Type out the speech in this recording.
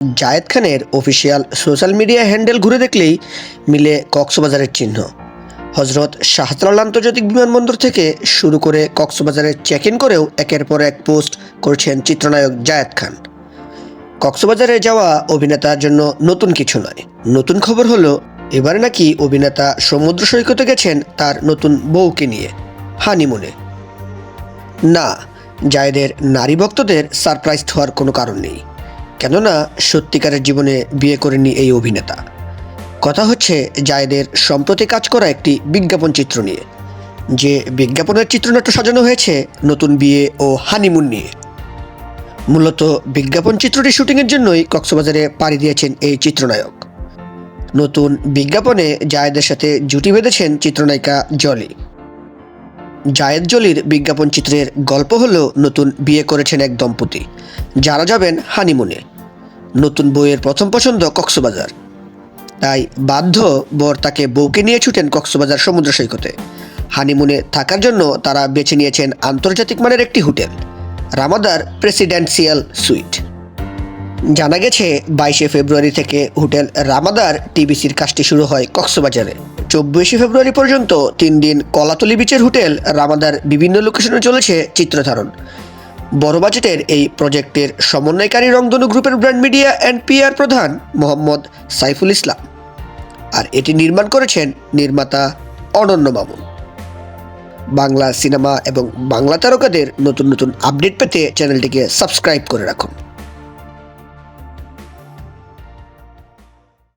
জায়েদ খানের official social media handle ঘুরে দেখলেই মিলে কক্সবাজারের চিহ্ন। হজরত শাহজালাল আন্তর্জাতিক বিমানবন্দর থেকে শুরু করে কক্সবাজারে চেক ইন করেও একের পর এক পোস্ট করছেন চিত্রনায়ক জায়েদ খান। কক্সবাজারে যাওয়া অভিনেতার জন্য নতুন কিছু নয়। নতুন খবর হলো, এবারে নাকি অভিনেতা সমুদ্র সৈকতে গেছেন তার নতুন বউকে নিয়ে, হানিমুনে। না, জায়েদের নারী ভক্তদের সারপ্রাইজ হওয়ার কোনো কারণ নেই। কেননা সত্যিকারের জীবনে বিয়ে করেনি এই অভিনেতা। কথা হচ্ছে জায়েদের সম্প্রতি কাজ করা একটি বিজ্ঞাপন চিত্র নিয়ে। যে বিজ্ঞাপনের চিত্রনাট্য সাজানো হয়েছে নতুন বিয়ে ও হানিমুন নিয়ে। মূলত বিজ্ঞাপন চিত্রটি শুটিংয়ের জন্যই কক্সবাজারে পাড়ি দিয়েছেন এই চিত্রনায়ক। নতুন বিজ্ঞাপনে জায়েদের সাথে জুটি বেঁধেছেন চিত্রনায়িকা জলি। জায়েদ জলির বিজ্ঞাপন চিত্রের গল্প হলো নতুন বিয়ে করেছেন এক দম্পতি। যারা যাবেন হানিমুনে। নতুন বইয়ের প্রথম পছন্দ কক্সবাজার। তাই বাধ্য বর তাকে বউকে নিয়ে ছুটেন কক্সবাজার সমুদ্র সৈকতে। হানিমুনে থাকার জন্য তারা বেছে নিয়েছেন আন্তর্জাতিক মানের একটি হোটেল, রামাদার প্রেসিডেন্সিয়াল সুইট। জানা গেছে, বাইশে ফেব্রুয়ারি থেকে হোটেল রামাদার টিবিসির কাজটি শুরু হয় কক্সবাজারে। চব্বিশে ফেব্রুয়ারি পর্যন্ত তিন দিন কলাতলি বিচের হোটেল রামাদার বিভিন্ন লোকেশনে চলেছে চিত্রধারণ। বড় বাজেটের এই প্রজেক্টের সমন্বয়কারী রংধনু গ্রুপের ব্র্যান্ড মিডিয়া অ্যান্ড পিআর প্রধান মোহাম্মদ সাইফুল ইসলাম। আর এটি নির্মাণ করেছেন নির্মাতা অনন্য মামুন। বাংলা সিনেমা এবং বাংলা তারকাদের নতুন নতুন আপডেট পেতে চ্যানেলটিকে সাবস্ক্রাইব করে রাখুন।